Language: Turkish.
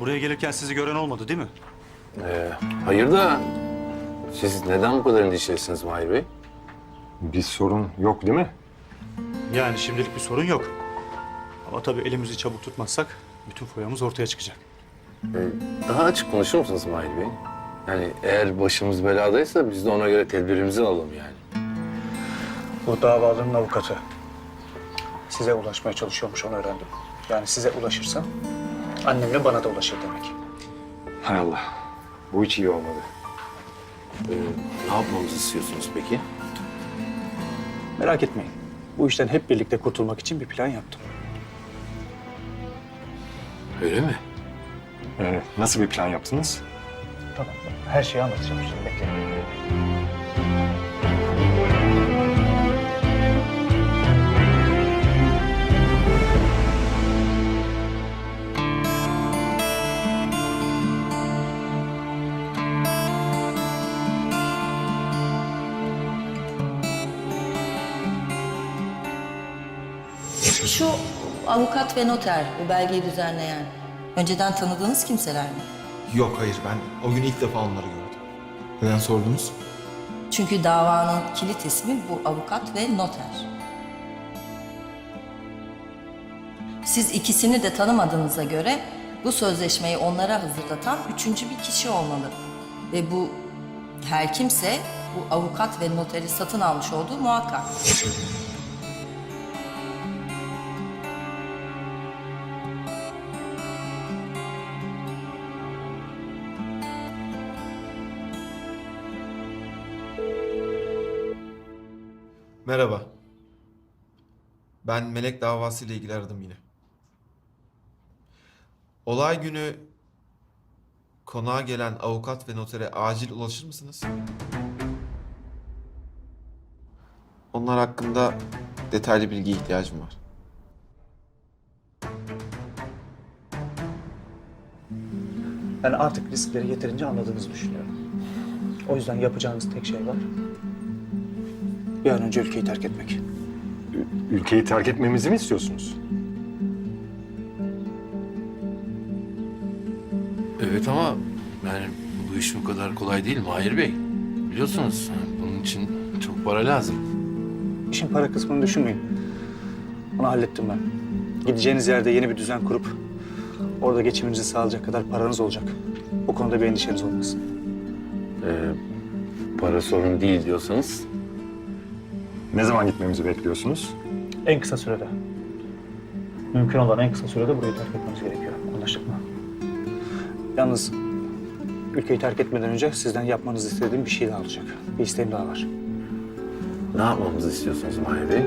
Buraya gelirken sizi gören olmadı değil mi? Ee, hayır da siz neden bu kadar endişelisiniz Mahir Bey? Bir sorun yok değil mi? Yani şimdilik bir sorun yok. Ama tabii elimizi çabuk tutmazsak bütün foyamız ortaya çıkacak. Ee, daha açık konuşur musunuz Mahir Bey? Yani eğer başımız beladaysa biz de ona göre tedbirimizi alalım yani. Bu davalının avukatı size ulaşmaya çalışıyormuş onu öğrendim. Yani size ulaşırsa annemle bana da ulaşır demek. Hay Allah. Bu hiç iyi olmadı. Ee, ne yapmamızı istiyorsunuz peki? Merak etmeyin. Bu işten hep birlikte kurtulmak için bir plan yaptım. Öyle mi? Ee, nasıl bir plan yaptınız? Tamam. Her şeyi anlatacağım şimdi. Bekleyin. Şu avukat ve noter bu belgeyi düzenleyen önceden tanıdığınız kimseler mi? Yok hayır ben o gün ilk defa onları gördüm. Neden sordunuz? Çünkü davanın kilit ismi bu avukat ve noter. Siz ikisini de tanımadığınıza göre bu sözleşmeyi onlara hazırlatan üçüncü bir kişi olmalı. Ve bu her kimse bu avukat ve noteri satın almış olduğu muhakkak. Merhaba. Ben Melek davası ile ilgili aradım yine. Olay günü konağa gelen avukat ve notere acil ulaşır mısınız? Onlar hakkında detaylı bilgiye ihtiyacım var. Ben artık riskleri yeterince anladığınızı düşünüyorum. O yüzden yapacağınız tek şey var. Bir an önce ülkeyi terk etmek. Ü- Ülkeyi terk etmemizi mi istiyorsunuz? Evet ama yani bu iş bu kadar kolay değil Mahir Bey. Biliyorsunuz bunun için çok para lazım. İşin para kısmını düşünmeyin. Onu hallettim ben. Gideceğiniz yerde yeni bir düzen kurup orada geçiminizi sağlayacak kadar paranız olacak. Bu konuda bir endişeniz olmasın. Ee, para sorun değil diyorsanız Ne zaman gitmemizi bekliyorsunuz? En kısa sürede. Mümkün olan en kısa sürede burayı terk etmemiz gerekiyor. Anlaştık mı? Yalnız ülkeyi terk etmeden önce sizden yapmanızı istediğim bir şey daha olacak. Bir isteğim daha var. ne yapmamızı istiyorsunuz Mahir Bey?